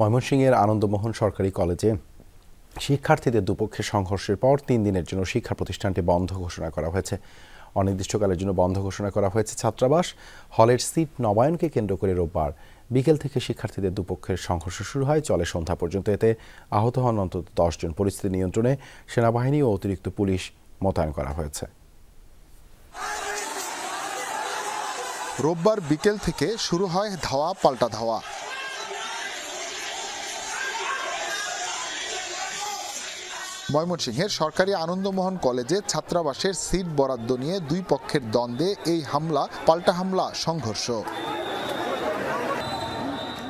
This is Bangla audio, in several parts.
ময়মনসিংহের আনন্দমোহন সরকারি কলেজে শিক্ষার্থীদের দুপক্ষের সংঘর্ষের পর তিন দিনের জন্য শিক্ষা প্রতিষ্ঠানটি বন্ধ ঘোষণা করা হয়েছে। অনির্দিষ্টকালের জন্য বন্ধ ঘোষণা করা হয়েছে ছাত্রাবাস। হলের সিট নবায়নকে কেন্দ্র করে রোববার বিকেল থেকে শিক্ষার্থীদের দুপক্ষের সংঘর্ষ শুরু হয়, চলে সন্ধ্যা পর্যন্ত এতে আহত হন অন্তত দশজন পরিস্থিতি নিয়ন্ত্রণে সেনাবাহিনী ও অতিরিক্ত পুলিশ মোতায়েন করা হয়েছে। রোববার বিকেল থেকে শুরু হয় ধাওয়া পাল্টা ধাওয়া। ময়মনসিংহের সরকারি আনন্দমোহন কলেজে ছাত্রাবাসের সিট বরাদ্দ নিয়ে দুই পক্ষের দ্বন্দ্বে এই হামলা, পাল্টা হামলা, সংঘর্ষ।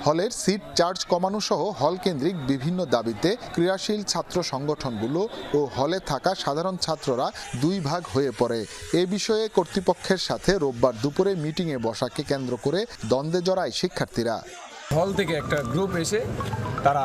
হলের সিট চার্জ কমানো সহ হল কেন্দ্রিক বিভিন্ন দাবিতে ক্রিয়াশীল ছাত্র সংগঠনগুলো ও হলে থাকা সাধারণ ছাত্ররা দুই ভাগ হয়ে পড়ে। এ বিষয়ে কর্তৃপক্ষের সাথে রোববার দুপুরে মিটিংয়ে বসাকে কেন্দ্র করে দ্বন্দ্বে জড়ায় শিক্ষার্থীরা। হল থেকে একটা গ্রুপ এসে তারা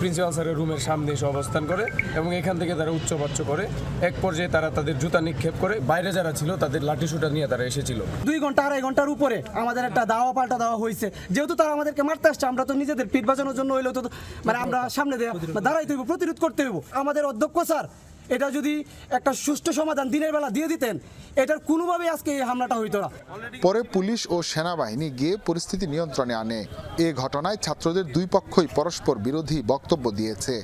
প্রিন্সিপাল স্যারের রুমের সামনে এসে অবস্থান করে এবং এখান থেকে তারা উচ্চবাচ্য করে। এক পর্যায়ে তারা তাদের জুতা নিক্ষেপ করে, বাইরে যারা ছিল তাদের লাঠি সুটা নিয়ে তারা এসেছিল। দুই ঘণ্টা আড়াই ঘণ্টার উপরে আমাদের একটা দাওয়া পাল্টা দেওয়া হয়েছে। যেহেতু তারা আমাদেরকে মারতে আসছে, আমরা তো নিজেদের পিঠ বাঁচানোর জন্য হইলেও তো মানে আমরা সামনে দেওয়া দাঁড়াইতে হইব, প্রতিরোধ করতে হইব। আমাদের অধ্যক্ষ স্যার এটা যদি একটা সুষ্ঠু সমাধান দিনের বেলা দিয়ে দিতেন এটার কোনোভাবেই আজকে এই হামলাটা হইতো না। পরে পুলিশ ও সেনাবাহিনী গিয়ে পরিস্থিতি নিয়ন্ত্রণে আনে। এ ঘটনায় ছাত্রদের দুই পক্ষই পরস্পর বিরোধী বক্তব্য দিয়েছে।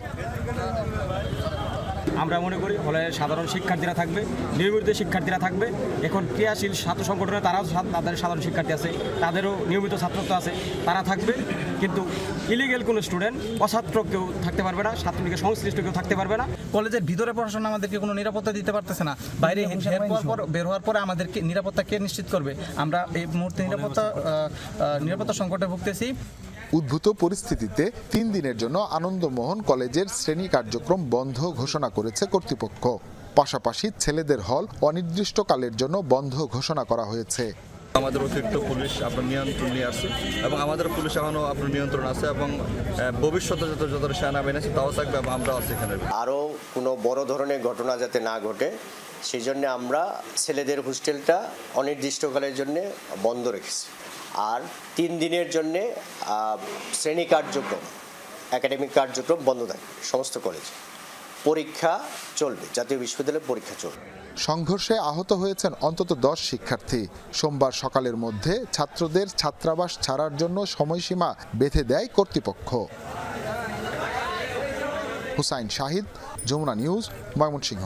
আমরা মনে করি হলে সাধারণ শিক্ষার্থীরা থাকবে নিয়মিত শিক্ষার্থীরা থাকবে। এখন ক্রিয়াশীল ছাত্র সংগঠনে তারাও সা- তাদের সাধারণ শিক্ষার্থী আছে তাদেরও নিয়মিত ছাত্রত্ব আছে তারা থাকবে। কিন্তু ইলিগেল কোনো স্টুডেন্ট অছাত্র কেউ থাকতে পারবে না ছাত্রলীগের সংশ্লিষ্ট কেউ থাকতে পারবে না। কলেজের ভিতরে পড়াশোনা আমাদেরকে কোনো নিরাপত্তা দিতে পারতেছে না। বাইরে পর বের হওয়ার পরে আমাদেরকে নিরাপত্তা কে নিশ্চিত করবে? আমরা এই মুহূর্তে নিরাপত্তা নিরাপত্তা সংকটে ভুগতেছি। উদ্ভূত পরিস্থিতিতে তিন দিনের জন্য আনন্দমোহন কলেজের শ্রেণি কার্যক্রম বন্ধ ঘোষণা করেছে কর্তৃপক্ষ। পাশাপাশি ছেলেদের হল অনির্দিষ্টকালের জন্য বন্ধ ঘোষণা করা হয়েছে। আমাদের অতিরিক্ত পুলিশ আপনার নিয়ন্ত্রণ নিয়ে আসছে এবং আমাদের পুলিশ এখনও আপনার নিয়ন্ত্রণ আছে এবং ভবিষ্যতে যত যত সেনাবাহিনী আছে তাও থাকবে এবং আমরাও আছি এখানে। আরও কোনো বড় ধরনের ঘটনা যাতে না ঘটে সেই জন্য আমরা ছেলেদের হোস্টেলটা অনির্দিষ্টকালের জন্য বন্ধ রেখেছি। আর তিন দিনের জন্যে শ্রেণি কার্যক্রম, একাডেমিক কার্যক্রম বন্ধ থাকে, সমস্ত কলেজে পরীক্ষা চলবে, জাতীয় বিশ্ববিদ্যালয়ে পরীক্ষা চলবে। সংঘর্ষে আহত হয়েছেন অন্তত দশ শিক্ষার্থী। সোমবার সকালের মধ্যে ছাত্রদের ছাত্রাবাস ছাড়ার জন্য সময়সীমা বেঁধে দেয় কর্তৃপক্ষ। হুসাইন শাহিদ, যমুনা নিউজ, ময়মনসিংহ।